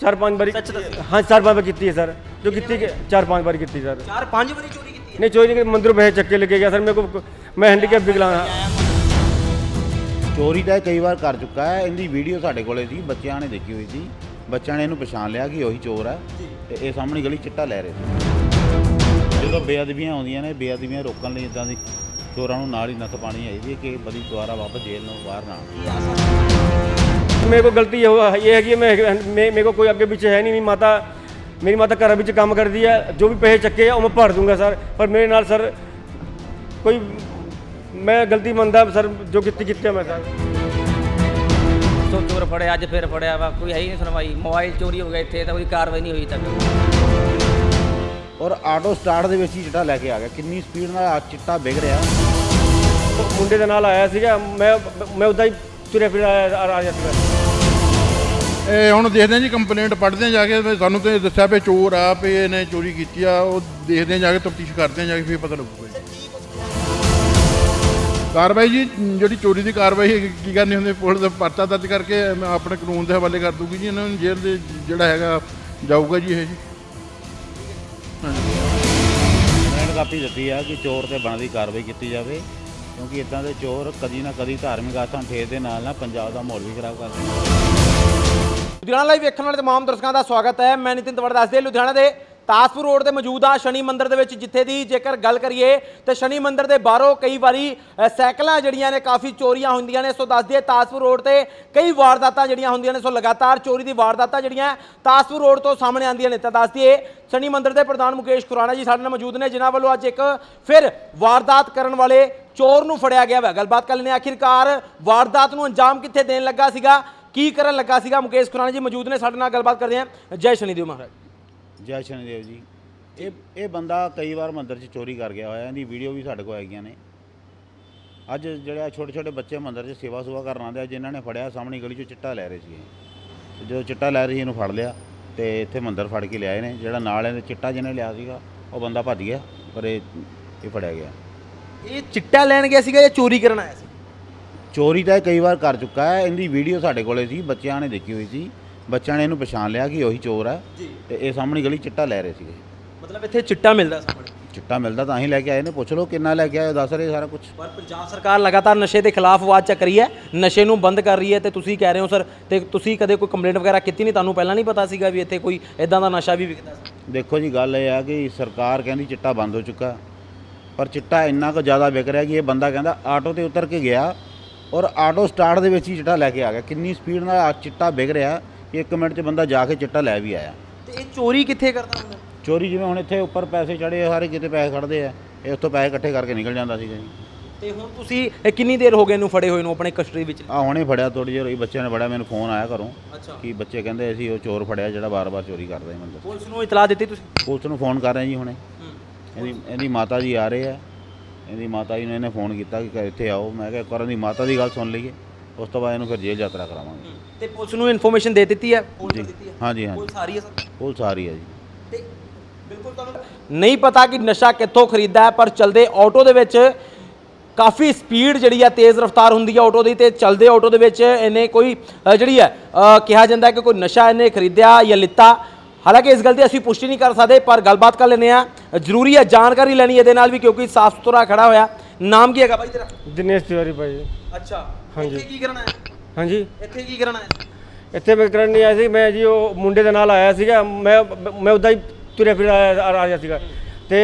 ਚਾਰ ਪੰਜ ਵਾਰੀ ਸੱਚ ਦੱਸੋ। ਹਾਂ ਚਾਰ ਪੰਜ ਵਾਰ ਕੀਤੀ ਹੈ ਸਰ। ਜੋ ਕੀਤੀ ਕਿ ਚਾਰ ਪੰਜ ਵਾਰ ਕੀਤੀ ਸਰ। ਚਾਰ ਪੰਜ ਵਾਰੀ ਚੋਰੀ ਕੀਤੀ ਹੈ? ਨਹੀਂ ਚੋਰੀ ਨਹੀਂ ਮੰਦਿਰੋਂ ਪੈਸੇ ਚੱਕੇ ਲੱਗੇ ਗਿਆ ਸਰ। ਮੇਰੇ ਕੋ ਮੈਂ ਹੈਂਡੀਕੈਪ ਵਿਕਲਾ ਚੋਰੀ ਤਾਂ ਇਹ ਕਈ ਵਾਰ ਕਰ ਚੁੱਕਾ ਹੈ। ਇਹਦੀ ਵੀਡੀਓ ਸਾਡੇ ਕੋਲੇ ਸੀ। ਬੱਚਿਆਂ ਨੇ ਦੇਖੀ ਹੋਈ ਸੀ। ਬੱਚਿਆਂ ਨੇ ਇਹਨੂੰ ਪਛਾਣ ਲਿਆ ਕਿ ਉਹੀ ਚੋਰ ਹੈ। ਤੇ ਇਹ ਸਾਹਮਣੇ ਗਲੀ ਚਿੱਟਾ ਲੈ ਰਹੇ ਸੀ। ਜਦੋਂ ਬੇਅਦਬੀਆਂ ਆਉਂਦੀਆਂ ਨੇ ਬੇਅਦਬੀਆਂ ਰੋਕਣ ਲਈ ਇਦਾਂ ਦੀ ਚੋਰਾਂ ਨੂੰ ਨਾਲ ਹੀ ਨੱਥ ਪਾਣੀ ਚਾਹੀਦੀ ਹੈ ਕਿ ਬਦੀ ਦੁਆਰਾ ਵਾਪਸ ਜੇਲ੍ਹ ਨੂੰ ਬਾਹਰ ਨਾ ਆਉਣ। ਮੇਰੇ ਕੋ ਗਲਤੀ ਇਹ ਹੈਗੀ ਹੈ ਮੈਂ ਮੈਂ- ਮੇਰੇ ਕੋ ਕੋਈ ਅੱਗੇ ਪਿੱਛੇ ਹੈ ਨਹੀਂ ਮੇਰੀ ਮਾਤਾ ਮੇਰੀ ਮਾਤਾ ਘਰ ਵਿੱਚ ਕੰਮ ਕਰਦੀ ਹੈ ਜੋ ਵੀ ਪੈਸੇ ਚੱਕੇ ਆ ਉਹ ਮੈਂ ਭਰ ਦੂੰਗਾ ਸਰ। ਪਰ ਮੇਰੇ ਨਾਲ ਸਰ ਕੋਈ ਮੈਂ ਗਲਤੀ ਮੰਨਦਾ ਸਰ ਜੋ ਕੀਤੀ ਕੀਤੀ ਮੈਂ ਸਰ। ਸੋ ਚੋਰ ਫੜਿਆ ਅੱਜ ਫਿਰ ਫੜਿਆ ਵਾ ਕੋਈ ਹੈ ਹੀ ਨਹੀਂ ਸੁਣਵਾਈ। ਮੋਬਾਈਲ ਚੋਰੀ ਹੋ ਗਿਆ ਇੱਥੇ ਤਾਂ ਕੋਈ ਕਾਰਵਾਈ ਨਹੀਂ ਹੋਈ ਤੱਕ ਔਰ ਆਟੋ ਸਟਾਰਟ ਦੇ ਵਿੱਚ ਹੀ ਚਿੱਟਾ ਲੈ ਕੇ ਆ ਗਿਆ। ਕਿੰਨੀ ਸਪੀਡ ਨਾਲ ਆ ਚਿੱਟਾ ਵਿਗ ਰਿਹਾ। ਮੁੰਡੇ ਦੇ ਨਾਲ ਆਇਆ ਸੀਗਾ ਮੈਂ ਮੈਂ ਉਦਾਂ ਹੀ ਤੁਰਿਆ ਫਿਰ ਆ ਆ ਰਿਹਾ ਸੀਗਾ। ਇਹ ਹੁਣ ਦੇਖਦੇ ਹਾਂ ਜੀ ਕੰਪਲੇਂਟ ਪੜ੍ਹਦੇ ਹਾਂ ਜਾ ਕੇ ਵੀ ਸਾਨੂੰ ਤੇ ਦੱਸਿਆ ਵੀ ਚੋਰ ਆ ਵੀ ਇਹਨੇ ਚੋਰੀ ਕੀਤੀ ਆ ਉਹ ਦੇਖਦੇ ਹਾਂ ਜਾ ਕੇ ਤਫਤੀਸ਼ ਕਰਦੇ ਹਾਂ ਜਾ ਕੇ ਫਿਰ ਪਤਾ ਲੱਗੂਗਾ ਜੀ। ਕਾਰਵਾਈ ਜੀ ਜਿਹੜੀ ਚੋਰੀ ਦੀ ਕਾਰਵਾਈ ਹੈ, ਕੀ ਕਰਨੀ ਹੁੰਦੀ ਪੁਲਿਸ ਦਾ ਪਰਚਾ ਦਰਜ ਕਰਕੇ ਮੈਂ ਆਪਣੇ ਕਾਨੂੰਨ ਦੇ ਹਵਾਲੇ ਕਰ ਦੂਗੀ ਜੀ ਇਹਨਾਂ ਨੂੰ ਜੇਲ੍ਹ ਦੇ ਜਿਹੜਾ ਹੈਗਾ ਜਾਊਗਾ ਜੀ ਇਹ ਜੀ। ਕੰਪਲੇਂਟ ਕਾਪੀ ਦਿੱਤੀ ਆ ਕਿ ਚੋਰ ਤੇ ਬਣਦੀ ਕਾਰਵਾਈ ਕੀਤੀ ਜਾਵੇ ਕਿਉਂਕਿ ਇਦਾਂ ਦੇ ਚੋਰ ਕਦੀ ਨਾ ਕਦੀ ਧਾਰਮਿਕ ਆਸਥਾ ਠੇਸ ਦੇ ਨਾਲ ਨਾ ਪੰਜਾਬ ਦਾ ਮਾਹੌਲ ਵੀ ਖਰਾਬ ਕਰਦੇ ਨੇ ਲੁਧਿਆਣਾ ਲਾਈਵ ਵੇਖਣ ਵਾਲੇ ਤਮਾਮ ਦਰਸ਼ਕਾਂ ਦਾ ਸਵਾਗਤ ਹੈ। ਮੈਂ ਨਿਤਿਨ ਤਵੜ ਦੱਸਦੇ ਲੁਧਿਆਣਾ ਦੇ ਤਾਸਪੁਰ ਰੋਡ ਤੇ ਮੌਜੂਦ ਆ ਸ਼ਨੀ ਮੰਦਿਰ ਦੇ ਵਿੱਚ ਜਿੱਥੇ ਦੀ ਜੇਕਰ ਗੱਲ ਕਰੀਏ ਤੇ ਸ਼ਨੀ ਮੰਦਿਰ ਦੇ ਬਾਹਰੋਂ ਕਈ ਵਾਰੀ ਅ, ਸਾਈਕਲਾਂ ਜਿਹੜੀਆਂ ਨੇ ਕਾਫੀ ਚੋਰੀਆਂ ਹੁੰਦੀਆਂ ਨੇ। ਸੋ ਦੱਸ ਦਈਏ ਤਾਸਪੁਰ ਰੋਡ ਤੇ ਕਈ ਵਾਰਦਾਤਾਂ ਜਿਹੜੀਆਂ ਹੁੰਦੀਆਂ ਨੇ ਸੋ ਲਗਾਤਾਰ ਚੋਰੀ ਦੀ ਵਾਰਦਾਤਾਂ ਜਿਹੜੀਆਂ ਤਾਸਪੁਰ ਰੋਡ ਤੋਂ ਸਾਹਮਣੇ ਆਉਂਦੀਆਂ ਨੇ। ਤਾਂ ਦੱਸ ਦਈਏ ਸ਼ਨੀ ਮੰਦਿਰ ਦੇ ਪ੍ਰਧਾਨ ਮੁਕੇਸ਼ ਖੁਰਾਣਾ ਜੀ ਸਾਡੇ ਨਾਲ ਮੌਜੂਦ ਨੇ ਜਿਨ੍ਹਾਂ ਵੱਲੋਂ ਅੱਜ ਇੱਕ ਫਿਰ ਵਾਰਦਾਤ ਕਰਨ ਵਾਲੇ ਚੋਰ ਨੂੰ ਫੜਿਆ ਗਿਆ ਵਾ। ਗੱਲਬਾਤ ਕਰ ਲੈਂਦੇ ਹਾਂ। ਆਖਿਰਕਾਰ ਵਾਰਦਾਤ ਨੂੰ ਅੰਜਾਮ ਕਿੱਥੇ ਦੇਣ ਲੱਗਾ ਸੀਗਾ? ਕੀ ਕਰਨ ਲੱਗਾ ਸੀਗਾ? ਮੁਕੇਸ਼ ਖੁਰਾਣਾ ਜੀ ਮੌਜੂਦ ਨੇ ਸਾਡੇ ਨਾਲ ਗੱਲਬਾਤ ਕਰਦੇ ਹਾਂ। ਜੈ ਸ਼ਨੀਦੇਵ ਮਹਾਰਾਜ। ਜੈ ਸ਼ਨੀਦੇਵ ਜੀ। ਇਹ ਇਹ ਬੰਦਾ ਕਈ ਵਾਰ ਮੰਦਿਰ 'ਚ ਚੋਰੀ ਕਰ ਗਿਆ ਹੋਇਆ ਇਹਦੀ ਵੀਡੀਓ ਵੀ ਸਾਡੇ ਕੋਲ ਹੈਗੀਆਂ ਨੇ। ਅੱਜ ਜਿਹੜੇ ਛੋਟੇ ਛੋਟੇ ਬੱਚੇ ਮੰਦਿਰ 'ਚ ਸੇਵਾ ਸੁਵਾ ਕਰਨ ਆਉਂਦੇ ਆ ਜਿਨ੍ਹਾਂ ਨੇ ਫੜਿਆ ਸਾਹਮਣੇ ਗਲੀ 'ਚੋਂ ਚਿੱਟਾ ਲੈ ਰਹੇ ਸੀਗੇ। ਤੇ ਜਦੋਂ ਚਿੱਟਾ ਲੈ ਰਹੇ ਸੀ ਇਹਨੂੰ ਫੜ ਲਿਆ ਤੇ ਇੱਥੇ ਮੰਦਿਰ ਫੜ ਕੇ ਲਿਆਏ ਨੇ। ਜਿਹੜਾ ਨਾਲ ਇਹਦੇ ਚਿੱਟਾ ਜਿਹਨੇ ਲਿਆ ਸੀਗਾ ਉਹ ਬੰਦਾ ਭੱਜ ਗਿਆ ਪਰ ਇਹ ਇਹ ਫੜਿਆ ਗਿਆ। ਇਹ ਚਿੱਟਾ ਲੈਣ ਗਿਆ ਸੀਗਾ ਜਾਂ ਚੋਰੀ ਕਰਨ ਆਇਆ ਸੀ? ਚੋਰੀ ਤਾਂ ਇਹ ਕਈ ਵਾਰ ਕਰ ਚੁੱਕਾ ਹੈ। ਇਹਦੀ ਵੀਡੀਓ ਸਾਡੇ ਕੋਲੇ ਸੀ ਬੱਚਿਆਂ ਨੇ ਦੇਖੀ ਹੋਈ ਸੀ। ਬੱਚਿਆਂ ਨੇ ਇਹਨੂੰ ਪਛਾਣ ਲਿਆ ਕਿ ਉਹੀ ਚੋਰ ਹੈ ਜੀ। ਤੇ ਇਹ ਸਾਹਮਣੇ ਗਲੀ ਚਿੱਟਾ ਲੈ ਰਹੇ ਸੀਗੇ। ਮਤਲਬ ਇੱਥੇ ਚਿੱਟਾ ਮਿਲਦਾ ਸਾਹਮਣੇ? ਚਿੱਟਾ ਮਿਲਦਾ ਤਾਂ ਹੀ ਲੈ ਕੇ ਆਏ ਨੇ। ਪੁੱਛ ਲਓ ਕਿੰਨਾ ਲੈ ਕੇ ਆਏ ਉਹ ਦੱਸ ਰਹੇ ਸਾਰਾ ਕੁਝ ਪਰ ਪੰਜਾਬ ਸਰਕਾਰ ਲਗਾਤਾਰ ਨਸ਼ੇ ਦੇ ਖਿਲਾਫ ਆਵਾਜ਼ ਚੱਕ ਰਹੀ ਹੈ ਨਸ਼ੇ ਨੂੰ ਬੰਦ ਕਰ ਰਹੀ ਹੈ ਤੇ ਤੁਸੀਂ ਕਹਿ ਰਹੇ ਹੋ ਸਰ ਤੇ ਤੁਸੀਂ ਕਦੇ ਕੋਈ ਕੰਪਲੇਂਟ ਵਗੈਰਾ ਕੀਤੀ ਨਹੀਂ? ਤੁਹਾਨੂੰ ਪਹਿਲਾਂ ਨਹੀਂ ਪਤਾ ਸੀਗਾ ਵੀ ਇੱਥੇ ਕੋਈ ਇਦਾਂ ਦਾ ਨਸ਼ਾ ਵੀ ਵਿਕਦਾ ਸੀ? ਦੇਖੋ ਜੀ ਗੱਲ ਇਹ ਆ ਕਿ ਸਰਕਾਰ ਕਹਿੰਦੀ ਚਿੱਟਾ ਬੰਦ ਹੋ ਚੁੱਕਾ। ਪਰ ਚਿੱਟਾ ਇੰਨਾ ਕੁ ਜ਼ਿਆਦਾ ਵਿਕ ਰਿਹਾ ਕਿ ਇਹ ਬੰਦਾ ਕਹਿੰਦਾ ਆਟੋ ਤੇ ਉਤਰ ਕੇ ਗਿਆ ਔਰ ਆਟੋ ਸਟਾਰਟ ਦੇ ਵਿੱਚ ਹੀ ਚਿੱਟਾ ਲੈ ਕੇ ਆ ਗਿਆ। ਕਿੰਨੀ ਸਪੀਡ ਨਾਲ ਆ ਚਿੱਟਾ ਵਿਕ ਰਿਹਾ ਕਿ 1 ਮਿੰਟ 'ਚ ਬੰਦਾ ਜਾ ਕੇ ਚਿੱਟਾ ਲੈ ਵੀ ਆਇਆ। ਤੇ ਇਹ ਚੋਰੀ ਕਿੱਥੇ ਕਰਦਾ ਹੁੰਦਾ? ਚੋਰੀ ਜਿਵੇਂ ਹੁਣ ਇੱਥੇ ਉੱਪਰ ਪੈਸੇ ਚੜੇ ਸਾਰੇ ਕਿਤੇ ਪੈਸੇ ਖੜਦੇ ਆ ਇਹ ਉੱਥੋਂ ਪੈਸੇ ਇਕੱਠੇ ਕਰਕੇ ਨਿਕਲ ਜਾਂਦਾ ਸੀਗਾ ਜੀ। ਤੇ ਹੁਣ ਤੁਸੀਂ ਇਹ ਕਿੰਨੀ ਦੇਰ ਹੋ ਗਏ ਇਹਨੂੰ ਫੜੇ ਹੋਏ ਨੂੰ ਆਪਣੇ ਕਸਟਡੀ ਵਿੱਚ? ਆ ਹੁਣੇ ਫੜਿਆ ਥੋੜੀ ਜਿਹੀ ਹੋਈ ਬੱਚਿਆਂ ਨੇ ਫੜਿਆ ਮੈਨੂੰ ਫੋਨ ਆਇਆ ਘਰੋਂ ਅੱਛਾ। ਕਿ ਬੱਚੇ ਕਹਿੰਦੇ ਅਸੀਂ ਉਹ ਚੋਰ ਫੜਿਆ ਜਿਹੜਾ ਬਾਰ-ਬਾਰ ਚੋਰੀ ਕਰਦਾ ਹੈ ਮੰਦਰ ਪੁਲਿਸ ਨੂੰ ਇਤਲਾਹ ਦਿੱਤੀ ਤੁਸੀਂ? ਪੁਲਿਸ ਨੂੰ ਫੋਨ ਕਰ ਰਹੇ ਜੀ ਹੁਣੇ। ਇਹਦੀ ਇਹਦੀ ਮਾਤਾ ਜੀ ਆ ਰਹੇ ਆ। ਇਹਦੀ ਮਾਤਾ ਜੀ ਨੇ ਇਹਨੇ ਫੋਨ ਕੀਤਾ ਕਿ ਇੱਥੇ ਆਓ। ਮੈਂ ਕਿਹਾ ਇੱਕ ਵਾਰ ਇਹਦੀ ਮਾਤਾ ਦੀ ਗੱਲ ਸੁਣ ਲਈਏ। ਉਸ ਤੋਂ ਬਾਅਦ ਇਹਨੂੰ ਫਿਰ ਜੇਲ੍ਹ ਯਾਤਰਾ ਕਰਾਵਾਂਗੇ। ਤੇ ਪੁਲਿਸ ਨੂੰ ਇਨਫੋਰਮੇਸ਼ਨ ਦੇ ਦਿੱਤੀ ਹੈ? ਫੋਨ ਕਰ ਦਿੱਤੀ ਹੈ? ਹਾਂਜੀ ਹਾਂਜੀ। ਪੁਲਿਸ ਆ ਰਹੀ ਹੈ ਸਰ? ਪੁਲਿਸ ਆ ਰਹੀ ਹੈ ਜੀ। ਤੇ ਬਿਲਕੁਲ ਤੁਹਾਨੂੰ ਨਹੀਂ ਪਤਾ ਕਿ ਨਸ਼ਾ ਕਿੱਥੋਂ ਖਰੀਦਦਾ ਹੈ ਪਰ ਚਲਦੇ ਆਟੋ ਦੇ ਵਿੱਚ ਕਾਫੀ ਸਪੀਡ ਜਿਹੜੀ ਆ ਤੇਜ਼ ਰਫ਼ਤਾਰ ਹੁੰਦੀ ਹੈ ਆਟੋ ਦੀ ਤੇ ਚਲਦੇ ਆਟੋ ਦੇ ਵਿੱਚ ਇਹਨੇ ਕੋਈ ਜਿਹੜੀ ਹੈ ਕਿਹਾ ਜਾਂਦਾ ਕਿ ਕੋਈ ਨਸ਼ਾ ਇਹਨੇ ਖਰੀਦਿਆ ਜਾਂ ਲਿੱਤਾ। ਹਾਲਾਂਕਿ ਇਸ ਗੱਲ ਦੀ ਅਸੀਂ ਪੁਸ਼ਟੀ ਨਹੀਂ ਕਰ ਸਕਦੇ ਪਰ ਗੱਲਬਾਤ ਕਰ ਲੈਂਦੇ ਆ ਜ਼ਰੂਰੀ ਹੈ ਜਾਣਕਾਰੀ ਲੈਣੀ ਇਹਦੇ ਨਾਲ ਵੀ ਕਿਉਂਕਿ ਸਾਫ਼ ਸੁਥਰਾ ਖੜਾ ਹੋਇਆ। ਨਾਮ ਕੀ ਹੈਗਾ ਬਾਈ ਤੇਰਾ? ਦਿਨੇਸ਼ ਤਿਵਾਰੀ ਭਾਈ। ਅੱਛਾ ਹਾਂਜੀ। ਇੱਥੇ ਕੀ ਕਰਨਾ ਹੈ? ਹਾਂਜੀ। ਇੱਥੇ ਕੀ ਕਰਨਾ ਹੈ? ਇੱਥੇ ਮੈਂ ਕਰਨ ਨਹੀਂ ਆਇਆ ਸੀ ਮੈਂ ਜੀ ਉਹ ਮੁੰਡੇ ਦੇ ਨਾਲ ਆਇਆ ਸੀਗਾ। ਮੈਂ ਮੈਂ ਉਦਾਂ ਹੀ ਤੁਰਿਆ ਫਿਰ ਆ ਆ ਰਿਹਾ ਸੀਗਾ। ਤੇ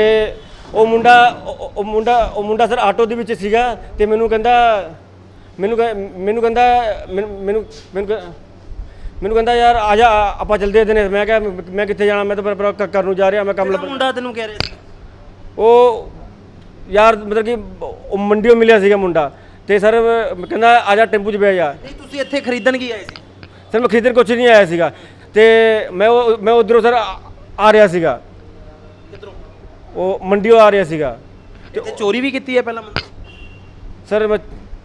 ਉਹ ਮੁੰਡਾ ਉਹ ਉਹ ਮੁੰਡਾ ਉਹ ਮੁੰਡਾ ਸਰ ਆਟੋ ਦੇ ਵਿੱਚ ਸੀਗਾ ਤੇ ਮੈਨੂੰ ਕਹਿੰਦਾ ਮੈਨੂੰ ਕਹਿ- ਮੈਨੂੰ ਕਹਿੰਦਾ ਮੈਨੂੰ ਮੈਨੂੰ ਮੈਨੂੰ ਕਹਿ- ਮੈਨੂੰ ਕਹਿੰਦਾ ਯਾਰ ਆ ਜਾ ਆਪਾਂ ਚਲਦੇ ਦਿਨੇ। ਮੈਂ ਕਿਹਾ ਮੈਂ ਕਿੱਥੇ ਜਾਣਾ? ਮੈਂ ਤਾਂ ਪਰ- ਘਰ ਨੂੰ ਜਾ ਰਿਹਾ ਮੈਂ ਕੰਮ ਲੱਭ ਮੁੰਡਾ ਤੈਨੂੰ ਕਹਿ ਰਿਹਾ ਸੀ? ਉਹ ਯਾਰ ਮਤਲਬ ਕਿ ਉਹ ਮੰਡੀੋਂ ਮਿਲਿਆ ਸੀਗਾ ਮੁੰਡਾ। ਤੇ ਸਰ ਕਹਿੰਦਾ ਆ ਜਾ ਟੈਂਪੂ 'ਚ ਬਹਿ ਜਾ। ਨਹੀਂ ਤੁਸੀਂ ਇੱਥੇ ਖਰੀਦਣ ਕੀ ਆਏ ਸੀ? ਸਰ ਮੈਂ ਖਰੀਦਣ ਕੁਛ ਨਹੀਂ ਆਇਆ ਸੀਗਾ। ਤੇ ਮੈਂ ਉਹ ਮੈਂ ਉਧਰੋਂ ਸਰ ਆ ਰਿਹਾ ਸੀਗਾ। ਕਿਧਰੋਂ? ਉਹ ਮੰਡੀੋਂ ਆ ਰਿਹਾ ਸੀਗਾ। ਤੇ ਚੋਰੀ ਵੀ ਕੀਤੀ ਹੈ ਪਹਿਲਾਂ ਸਰ ਮੈਂ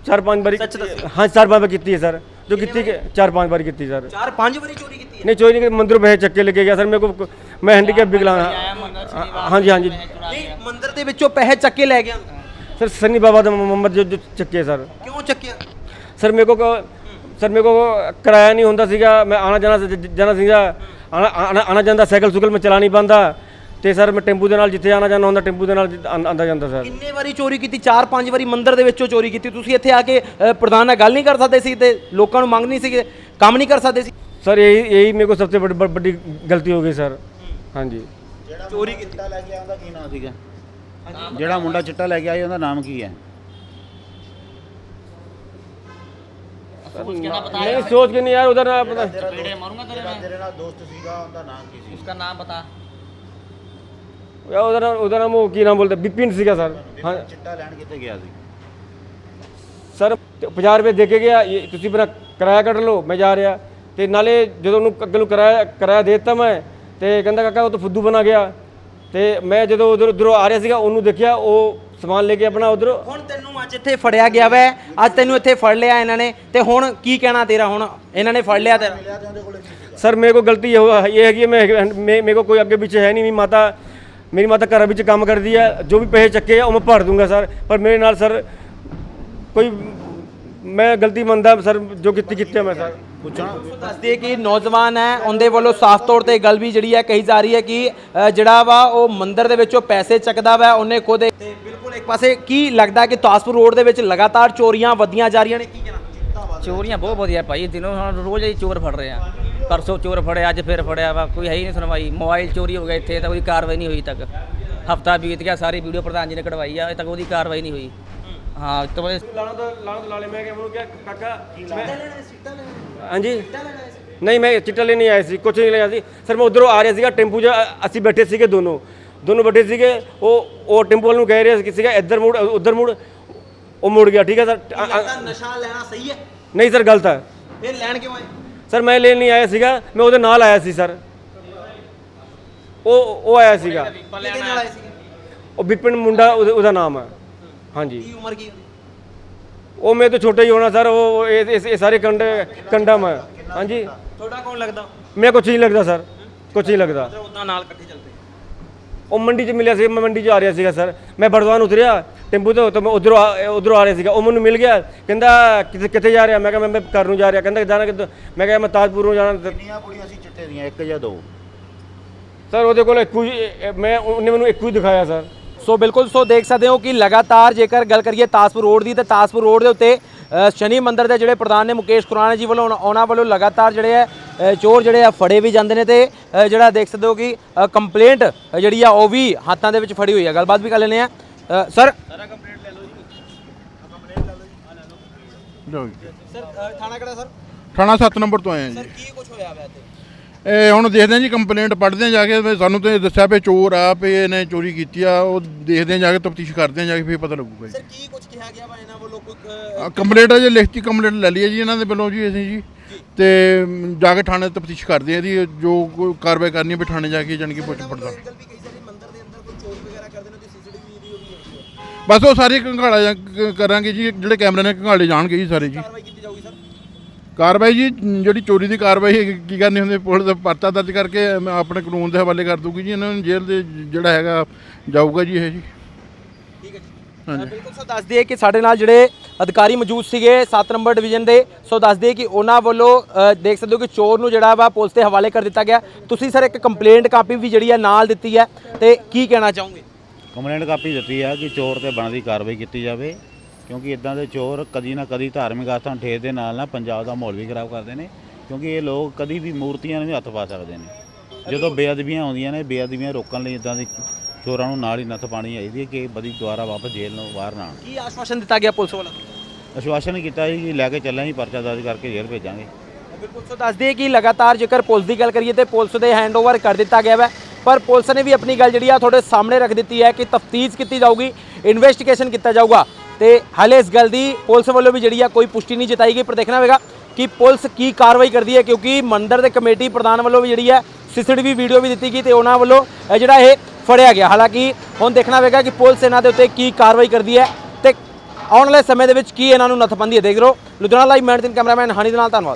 ਚਾਰ ਪੰਜ ਵਾਰੀ। ਹਾਂ ਚਾਰ ਪੰਜ ਵਾਰ ਕੀਤੀ ਹੈ ਸਰ। ਜੋ ਕੀਤੀ ਕਿ ਚਾਰ ਪੰਜ ਵਾਰੀ ਕੀਤੀ ਸਰ। ਚਾਰ ਪੰਜ ਵਾਰੀ ਚੋਰੀ ਕੀਤੀ ਨਹੀਂ ਚੋਰੀ ਨਹੀਂ ਮੰਦਿਰੋਂ ਪੈਸੇ ਚੱਕੇ ਲੱਗੇ ਗਿਆ ਸਰ ਮੇਰੇ ਕੋ ਮੈਂ ਹੈਂਡੀਕੈਪ ਵਿਕਲਾ ਹਾਂਜੀ ਹਾਂਜੀ। ਨਹੀਂ ਮੰਦਿਰ ਦੇ ਵਿੱਚੋਂ ਪੈਸੇ ਚੱਕੇ ਲੈ ਗਿਆ। ਸਰ ਸਨੀ ਬਾਬਾ ਦਾ ਮੁਹੰਮਦ ਜੋ ਚੱਕੇ ਸਰ। ਕਿਉਂ ਚੱਕਿਆ? ਸਰ ਮੇਰੇ ਕੋ ਸਰ ਮੇਰੇ ਕੋ ਕਿਰਾਇਆ ਨਹੀਂ ਹੁੰਦਾ ਸੀਗਾ। ਮੈਂ ਆਣਾ ਜਾਣਾ ਜਾਣਾ ਸੀਗਾ। ਆਣਾ ਆਣਾ- ਆਣਾ ਜਾਂਦਾ ਸਾਈਕਲ ਸੁਕਲ ਮੈਂ ਚਲਾ ਨਹੀਂ ਪਾਉਂਦਾ। ਤੇ ਸਰ ਮੈਂ ਟੈਂਪੂ ਦੇ ਨਾਲ ਜਿੱਥੇ ਜਾਣਾ ਚਾਹੁੰਦਾ ਹੁੰਦਾ ਟੈਂਪੂ ਦੇ ਨਾਲ ਆਂਦਾ ਜਾਂਦਾ ਸਰ। ਕਿੰਨੇ ਵਾਰੀ ਚੋਰੀ ਕੀਤੀ? 4-5 ਵਾਰੀ ਮੰਦਿਰ ਦੇ ਵਿੱਚੋਂ ਚੋਰੀ ਕੀਤੀ। ਤੁਸੀਂ ਇੱਥੇ ਆ ਕੇ ਪ੍ਰਧਾਨ ਨਾਲ ਗੱਲ ਨਹੀਂ ਕਰ ਸਕਦੇ ਸੀ ਤੇ ਲੋਕਾਂ ਨੂੰ ਮੰਗ ਨਹੀਂ ਸੀ ਕੰਮ ਨਹੀਂ ਕਰ ਸਕਦੇ ਸੀ। ਸਰ ਇਹ ਇਹੀ ਮੇਰੇ ਕੋਲ ਸਭ ਤੋਂ ਵੱਡੀ ਗਲਤੀ ਹੋ ਗਈ ਸਰ। ਹਾਂਜੀ। ਜਿਹੜਾ ਚੋਰੀ ਚਿੱਟਾ ਲੈ ਕੇ ਆਉਂਦਾ ਕੀ ਨਾਮ ਸੀਗਾ? ਜਿਹੜਾ ਮੁੰਡਾ ਚਿੱਟਾ ਲੈ ਕੇ ਆਇਆ ਉਹਦਾ ਨਾਮ ਕੀ ਹੈ? नहीं सोच के नहीं यार उधर ना पता ਤੇਰਾ ਦੋਸਤ ਸੀਗਾ ਉਹਦਾ ਨਾਮ ਕੀ ਸੀ? उसका नाम बता ਉਹਦਾ ਨਾਮ ਉਹਦਾ ਨਾਮ ਉਹ ਕੀ ਨਾਮ ਬੋਲਦੇ? ਵਿਪਿਨ ਸੀਗਾ ਸਰ। ਹਾਂ। ਚਿੱਟਾ ਲੈਣ ਕਿੱਥੇ ਗਿਆ ਸੀ? ਸਰ 50 ਰੁਪਏ ਦੇ ਕੇ ਗਿਆ। ਤੁਸੀਂ ਮੇਰਾ ਕਿਰਾਇਆ ਕੱਢ ਲਓ ਮੈਂ ਜਾ ਰਿਹਾ। ਤੇ ਨਾਲੇ ਜਦੋਂ ਉਹਨੂੰ ਅੱਗੇ ਨੂੰ ਕਿਰਾਇਆ ਕਿਰਾਇਆ ਦੇ ਦਿੱਤਾ ਮੈਂ ਤੇ ਕਹਿੰਦਾ ਕਾਕਾ ਉਹ ਤਾਂ ਫੁੱਦੂ ਬਣਾ ਗਿਆ। ਤੇ ਮੈਂ ਜਦੋਂ ਉਧਰ ਉਧਰੋਂ ਆ ਰਿਹਾ ਸੀਗਾ ਉਹਨੂੰ ਦੇਖਿਆ ਉਹ ਸਮਾਨ ਲੈ ਕੇ ਆਪਣਾ ਉਧਰ ਹੁਣ ਤੈਨੂੰ ਅੱਜ ਇੱਥੇ ਫੜਿਆ ਗਿਆ ਵੈ। ਅੱਜ ਤੈਨੂੰ ਇੱਥੇ ਫੜ ਲਿਆ ਇਹਨਾਂ ਨੇ। ਤੇ ਹੁਣ ਕੀ ਕਹਿਣਾ ਤੇਰਾ ਹੁਣ? ਇਹਨਾਂ ਨੇ ਫੜ ਲਿਆ ਤੇਰਾ। ਸਰ ਮੇਰੇ ਕੋਲ ਗਲਤੀ ਇਹ ਹੈ ਇਹ ਹੈਗੀ ਮੈਂ ਮੇਰੇ ਕੋਲ ਕੋਈ ਅੱਗੇ ਪਿੱਛੇ ਹੈ ਨਹੀਂ। ਵੀ ਮਾਤਾ ਮੇਰੀ ਮਾਤਾ ਘਰ ਵਿੱਚ ਕੰਮ ਕਰਦੀ ਹੈ ਜੋ ਵੀ ਪੈਸੇ ਚੱਕੇ ਆ ਉਹ ਮੈਂ ਭਰ ਦੂੰਗਾ ਸਰ। ਪਰ ਮੇਰੇ ਨਾਲ ਸਰ ਕੋਈ ਮੈਂ ਗਲਤੀ ਮੰਨਦਾ ਸਰ ਜੋ ਕੀਤੀ ਕੀਤੀ ਮੈਂ ਸਰ। ਪੁੱਛਣਾ ਦੱਸਦੇ ਕਿ ਨੌਜਵਾਨ ਹੈ ਉਹਦੇ ਵੱਲੋਂ ਸਾਫ਼ ਤੌਰ ਤੇ ਗੱਲ ਵੀ ਜਿਹੜੀ ਹੈ ਕਹੀ ਜਾ ਰਹੀ ਹੈ ਕਿ ਜਿਹੜਾ ਵਾ ਉਹ ਮੰਦਿਰ ਦੇ ਵਿੱਚੋਂ ਪੈਸੇ ਚੱਕਦਾ ਵਾ ਉਹਨੇ ਖੁਦ ਤੇ ਬਿਲਕੁਲ ਇੱਕ ਪਾਸੇ ਕੀ ਲੱਗਦਾ ਕਿ ਤਾਸਪੁਰ ਰੋਡ ਦੇ ਵਿੱਚ ਲਗਾਤਾਰ ਚੋਰੀਆਂ ਵਧੀਆਂ ਜਾ ਰਹੀਆਂ ਨੇ ਕੀ ਕਹਿਣਾ? ਚੋਰੀਆਂ ਬਹੁਤ ਵਧੀਆ ਭਾਈ ਦਿਨੋਂ ਹੁਣ ਰੋਜ਼ ਹੀ ਚੋਰ ਫੜ ਰਹੇ ਆ। ਪਰਸੋਂ ਚੋਰ ਫੜਿਆ ਅੱਜ ਫਿਰ ਫੜਿਆ ਵਾ ਕੋਈ ਹੈ ਹੀ ਨਹੀਂ ਸੁਣਵਾਈ। ਮੋਬਾਈਲ ਚੋਰੀ ਹੋ ਗਿਆ ਇੱਥੇ ਤਾਂ ਕੋਈ ਕਾਰਵਾਈ ਨਹੀਂ ਹੋਈ ਤੱਕ। ਹਫਤਾ ਬੀਤ ਗਿਆ ਸਾਰੀ ਵੀਡੀਓ ਪ੍ਰਧਾਨ ਜੀ ਨੇ ਕਢਵਾਈ ਆ ਅਜੇ ਤੱਕ ਉਹਦੀ ਕਾਰਵਾਈ ਨਹੀਂ ਹੋਈ। ਹਾਂ ਤੋਂ ਬਾਅਦ ਲਾਣਾ ਤਾਂ ਲਾਣਾ ਤਾਂ ਲਾਲੇ ਮੈਂ ਕਿਹਾ ਮੈਨੂੰ ਕਿਹਾ ਕਾਕਾ ਮੈਂ ਹਾਂਜੀ। ਨਹੀਂ ਮੈਂ ਚਿੱਟਾ ਲੈਣ ਨਹੀਂ ਆਇਆ ਸੀ ਕੁਛ ਨਹੀਂ ਲਿਆ ਸੀ। ਸਰ ਮੈਂ ਉਧਰੋਂ ਆ ਰਿਹਾ ਸੀਗਾ ਟੈਂਪੂ 'ਚ ਅਸੀਂ ਬੈਠੇ ਸੀਗੇ ਦੋਨੋਂ। ਦੋਨੋਂ ਬੈਠੇ ਸੀਗੇ ਉਹ ਉਹ ਟੈਂਪੂ ਵਾਲ ਨੂੰ ਕਹਿ ਰਿਹਾ ਸੀ ਸੀਗਾ ਇੱਧਰ ਮੁੜ ਉਧਰ ਮੁੜ ਉਹ ਮੁੜ ਗਿਆ ਠੀਕ ਹੈ ਸਰ? ਨਸ਼ਾ ਲੈਣਾ ਸਹੀ ਹੈ? ਨਹੀਂ ਸਰ ਗਲਤ ਹੈ। ਇਹ ਲੈਣ ਕਿਉਂ ਆਏ? ਸਰ ਮੈਂ ਲੈਣ ਨਹੀਂ ਆਇਆ ਸੀਗਾ ਮੈਂ ਉਹਦੇ ਨਾਲ ਆਇਆ ਸੀ ਸਰ। ਉਹ ਉਹ ਆਇਆ ਸੀਗਾ। ਕਿਹਦੇ ਨਾਲ ਆਏ ਸੀਗੇ ਉਹ ਵਿਪਿਨ ਮੁੰਡਾ ਉਹਦਾ ਉਹਦਾ ਨਾਮ ਹੈ ਹਾਂਜੀ। ਕੀ ਉਮਰ ਕੀ ਉਹ ਮੇਰੇ ਤੋਂ ਛੋਟਾ ਹੀ ਹੋਣਾ ਸਰ। ਉਹ ਇਹ ਸਾਰੇ ਕੰਡ ਕੰਡਮ ਹੈ ਹਾਂਜੀ। ਤੁਹਾਡਾ ਕੌਣ ਲੱਗਦਾ? ਮੈਂ ਕੁਛ ਨਹੀਂ ਲੱਗਦਾ ਸਰ। ਕੁਛ ਨਹੀਂ ਲੱਗਦਾ। ਉਦਾਂ ਨਾਲ ਇਕੱਠੇ ਚੱਲਦੇ। ਉਹ ਮੰਡੀ 'ਚ ਮਿਲਿਆ ਸੀ ਮੈਂ ਮੰਡੀ 'ਚ ਆ ਰਿਹਾ ਸੀਗਾ ਸਰ। ਮੈਂ ਬੜਵਾਨ ਉਤਰਿਆ ਟੈਂਪੂ ਤੋਂ ਤਾਂ ਮੈਂ ਉਧਰੋਂ ਉਧਰੋਂ ਆ ਰਿਹਾ ਸੀਗਾ। ਉਹ ਮੈਨੂੰ ਮਿਲ ਗਿਆ। ਕਹਿੰਦਾ ਕਿੱਥੇ ਕਿੱਥੇ ਜਾ ਰਿਹਾ? ਮੈਂ ਕਿਹਾ ਮੈਂ ਮੈਂ ਘਰ ਨੂੰ ਜਾ ਰਿਹਾ। ਕਹਿੰਦਾ ਜਾਣਾ ਕਿੱਧਰ? ਮੈਂ ਕਿਹਾ ਮੈਂ ਤਾਜਪੁਰ ਨੂੰ ਜਾਣਾ। ਕਿੰਨੀਆਂ ਕੁੜੀਆਂ ਸੀ ਚਿੱਟੇ ਦੀਆਂ ਇੱਕ ਜਾਂ ਦੋ? ਸਰ ਉਹਦੇ ਕੋਲ ਇੱਕੋ ਹੀ ਮੈਂ ਉਹਨੇ ਮੈਨੂੰ ਇੱਕੋ ਹੀ ਦਿਖਾਇਆ ਸਰ। ਸੋ ਬਿਲਕੁਲ ਸੋ ਦੇਖ ਸਕਦੇ ਹੋ ਕਿ ਲਗਾਤਾਰ ਜੇਕਰ ਗੱਲ ਕਰੀਏ ਤਾਸਪੁਰ ਰੋਡ ਦੀ ਤਾਂ ਤਾਸਪੁਰ ਰੋਡ ਦੇ ਉੱਤੇ ਸ਼ਨੀ ਮੰਦਿਰ ਦੇ ਜਿਹੜੇ ਪ੍ਰਧਾਨ ਨੇ ਮੁਕੇਸ਼ ਖੁਰਾਣਾ ਜੀ ਵੱਲੋਂ ਉਹਨਾਂ- ਵੱਲੋਂ ਲਗਾਤਾਰ ਜਿਹੜੇ ਆ ਚੋਰ ਜਿਹੜੇ ਆ ਫੜੇ ਵੀ ਜਾਂਦੇ ਨੇ ਤੇ ਜਿਹੜਾ ਦੇਖ ਸਕਦੇ ਹੋ ਕਿ ਕੰਪਲੇਂਟ ਜਿਹੜੀ ਆ ਉਹ ਵੀ ਹੱਥਾਂ ਦੇ ਵਿੱਚ ਫੜੀ ਹੋਈ ਆ। ਗੱਲਬਾਤ ਵੀ ਕਰ ਲੈਂਦੇ ਆ ਸਰ? ਜੀ। ਸਰ ਥਾਣਾ ਕਿਹੜਾ ਸਰ? ਥਾਣਾ 7 ਨੰਬਰ ਤੋਂ ਆਏ ਆ ਜੀ। ਕੀ ਕੁਝ ਹੋਇਆ ਹੋਇਆ ਤੇ ਇਹ ਹੁਣ ਦੇਖਦੇ ਆ ਜੀ ਕੰਪਲੇਂਟ ਪੜ੍ਹਦੇ ਆ ਜਾ ਕੇ ਵੀ ਸਾਨੂੰ ਤੇ ਦੱਸਿਆ ਵੀ ਚੋਰ ਆ ਵੀ ਇਹਨੇ ਚੋਰੀ ਕੀਤੀ ਆ ਉਹ ਦੇਖਦੇ ਆ ਜਾ ਕੇ ਤਫਤੀਸ਼ ਕਰਦੇ ਆ ਜਾ ਕੇ ਫਿਰ ਪਤਾ ਲੱਗੂਗਾ ਜੀ। ਸਰ ਕੀ ਕੁਝ ਕਿਹਾ ਗਿਆ ਵਾ ਇਹਨਾਂ ਵੱਲੋਂ? ਕੋਈ ਕੰਪਲੇਂਟ ਅਜੇ ਲਿਖਤੀ ਕੰਪਲੇਂਟ ਲੈ ਲਈ ਹੈ ਜੀ ਇਹਨਾਂ ਦੇ ਵੱਲੋਂ ਜੀ ਅਸੀਂ ਜੀ। ਤੇ ਜਾ ਕੇ ਥਾਣੇ ਤਫਤੀਸ਼ ਕਰਦੇ ਆ ਇਹਦੀ ਜੋ ਕੋਈ ਕਾਰਵਾਈ ਕਰਨੀ ਹੈ ਵੀ ਥਾਣੇ ਜਾ ਕੇ ਜਾਣ ਕੇ ਪੁੱਛ ਪੜਦਾ ਗੱਲ ਵੀ ਕਹੀ ਜਾਂਦੀ ਮੰਦਿਰ ਦੇ ਅੰਦਰ ਕੋਈ ਚੋਰ ਵਗੈਰਾ ਕਰਦੇ ਨੇ ਤੇ ਸੀਸੀਟੀਵੀ ਵੀਡੀਓ ਵੀ ਹੈਗੀ ਹੈ। ਬਸ ਉਹ ਸਾਰੇ ਜਾ- ਕ- ਕਰਾਂਗੇ ਜੀ ਜਿਹੜੇ ਕੈਮਰੇ ਨੇ ਘੰਗਾਲੇ ਜਾਣਗੇ ਜੀ ਸਾਰੇ ਜੀ। ਕਾਰਵਾਈ ਕੀਤੀ ਕਾਰਵਾਈ ਜੀ ਜਿਹੜੀ ਚੋਰੀ ਦੀ ਕਾਰਵਾਈ ਹੈ, ਕੀ ਕਰਨੀ ਹੁੰਦੀ? ਪੁਲਿਸ ਦਾ ਪਰਚਾ ਦਰਜ ਕਰਕੇ ਮੈਂ ਆਪਣੇ ਕਾਨੂੰਨ ਦੇ ਹਵਾਲੇ ਕਰ ਦੂਗੀ ਜੀ ਇਹਨਾਂ ਨੂੰ ਜੇਲ੍ਹ ਦੇ ਜਿਹੜਾ ਹੈਗਾ ਜਾਊਗਾ ਜੀ ਇਹ ਜੀ। ਠੀਕ ਹੈ ਜੀ। ਹਾਂਜੀ। ਬਿਲਕੁਲ ਸੋ ਦੱਸ ਦਈਏ ਕਿ ਸਾਡੇ ਨਾਲ ਜਿਹੜੇ ਅਧਿਕਾਰੀ ਮੌਜੂਦ ਸੀਗੇ 7 ਨੰਬਰ ਡਿਵੀਜ਼ਨ ਦੇ ਸੋ ਦੱਸ ਦਈਏ ਕਿ ਉਹਨਾਂ ਵੱਲੋਂ ਅ, ਦੇਖ ਸਕਦੇ ਹੋ ਕਿ ਚੋਰ ਨੂੰ ਜਿਹੜਾ ਵਾ ਪੁਲਿਸ ਦੇ ਹਵਾਲੇ ਕਰ ਦਿੱਤਾ ਗਿਆ। ਤੁਸੀਂ ਸਰ ਇੱਕ ਕੰਪਲੇਂਟ ਕਾਪੀ ਵੀ ਜਿਹੜੀ ਹੈ ਨਾਲ ਦਿੱਤੀ ਹੈ ਤੇ ਕੀ ਕਹਿਣਾ ਚਾਹੋਗੇ? ਕੰਪਲੇਂਟ ਕਾਪੀ ਦਿੱਤੀ ਆ ਕਿ ਚੋਰ ਤੇ ਬਣਦੀ ਕਾਰਵਾਈ ਕੀਤੀ ਜਾਵੇ। ਕਿਉਂਕਿ ਇਦਾਂ ਦੇ ਚੋਰ ਕਦੀ ਨਾ ਕਦੀ ਧਾਰਮਿਕ ਆਸਥਾ ਨੂੰ ਠੇਸ ਦੇ ਨਾਲ ਨਾ ਪੰਜਾਬ ਦਾ ਮਾਹੌਲ ਵੀ ਖਰਾਬ ਕਰਦੇ ਨੇ ਕਿਉਂਕਿ ਇਹ ਲੋਕ ਕਦੀ ਵੀ ਮੂਰਤੀਆਂ ਨੂੰ ਵੀ ਹੱਥ ਪਾ ਸਕਦੇ ਨੇ। ਜਦੋਂ ਬੇਅਦਬੀਆਂ ਆਉਂਦੀਆਂ ਨੇ ਬੇਅਦਬੀਆਂ ਰੋਕਣ ਲਈ ਇਦਾਂ ਦੀ ਚੋਰਾਂ ਨੂੰ ਨਾਲ ਹੀ ਨੱਥ ਪਾਣੀ ਚਾਹੀਦੀ ਹੈ ਕਿ ਬਦੀ ਦੁਆਰਾ ਵਾਪਸ ਜੇਲ੍ਹ ਨੂੰ ਬਾਹਰ ਨਾ ਆਉਣ। ਕੀ ਆਸ਼ਵਾਸਨ ਦਿੱਤਾ ਗਿਆ ਪੁਲਿਸ ਵੱਲੋਂ? ਅਸ਼ਵਾਸਨ ਕੀਤਾ ਜੀ ਕਿ ਲੈ ਕੇ ਚੱਲਾਂਗੇ ਪਰਚਾ ਦਰਜ ਕਰਕੇ ਜੇਲ੍ਹ ਭੇਜਾਂਗੇ। ਬਿਲਕੁਲ ਸੋ ਦੱਸ ਦਈਏ ਕਿ ਲਗਾਤਾਰ ਜੇਕਰ ਪੁਲਿਸ ਦੀ ਗੱਲ ਕਰੀਏ ਤੇ ਪੁਲਿਸ ਦੇ ਹੈਂਡਓਵਰ ਕਰ ਦਿੱਤਾ ਗਿਆ ਹੈ ਪਰ ਪੁਲਿਸ ਨੇ ਵੀ ਆਪਣੀ ਗੱਲ ਜਿਹੜੀ ਆ ਤੁਹਾਡੇ ਸਾਹਮਣੇ ਰੱਖ ਦਿੱਤੀ ਹੈ ਕਿ ਤਫਤੀਸ਼ ਕੀਤੀ ਜਾਊਗੀ ਇਨਵੈਸਟੀਗੇਸ਼ਨ ਕੀਤਾ ਜਾਊਗਾ। ਤੇ ਹਾਲੇ ਇਸ ਗੱਲ ਦੀ ਪੁਲਿਸ ਵੱਲੋਂ ਵੀ ਜਿਹੜੀ ਆ ਕੋਈ ਪੁਸ਼ਟੀ ਨਹੀਂ ਜਤਾਈ ਗਈ, ਪਰ ਦੇਖਣਾ ਹੋਵੇਗਾ ਕਿ ਪੁਲਿਸ ਕੀ ਕਾਰਵਾਈ ਕਰਦੀ ਹੈ, ਕਿਉਂਕਿ ਮੰਦਰ ਦੇ ਕਮੇਟੀ ਪ੍ਰਧਾਨ ਵੱਲੋਂ ਵੀ ਜਿਹੜੀ ਹੈ ਸੀਸੀਟੀਵੀ ਵੀਡੀਓ ਵੀ ਦਿੱਤੀ ਗਈ ਤੇ ਉਹਨਾਂ ਵੱਲੋਂ ਜਿਹੜਾ ਇਹ ਫੜਿਆ ਗਿਆ। ਹਾਲਾਂਕਿ ਹੁਣ ਦੇਖਣਾ ਹੋਵੇਗਾ ਕਿ ਪੁਲਿਸ ਇਹਨਾਂ ਦੇ ਉੱਤੇ ਕੀ ਕਾਰਵਾਈ ਕਰਦੀ ਹੈ ਤੇ ਆਉਣ ਵਾਲੇ ਸਮੇਂ ਦੇ ਵਿੱਚ ਕੀ ਇਹਨਾਂ ਨੂੰ ਨੱਥ ਪਾਉਂਦੀ ਹੈ। ਦੇਖ ਰਹੋ Ludhiana live man cameraman Honey ਦੇ ਨਾਲ, ਧੰਨਵਾਦ।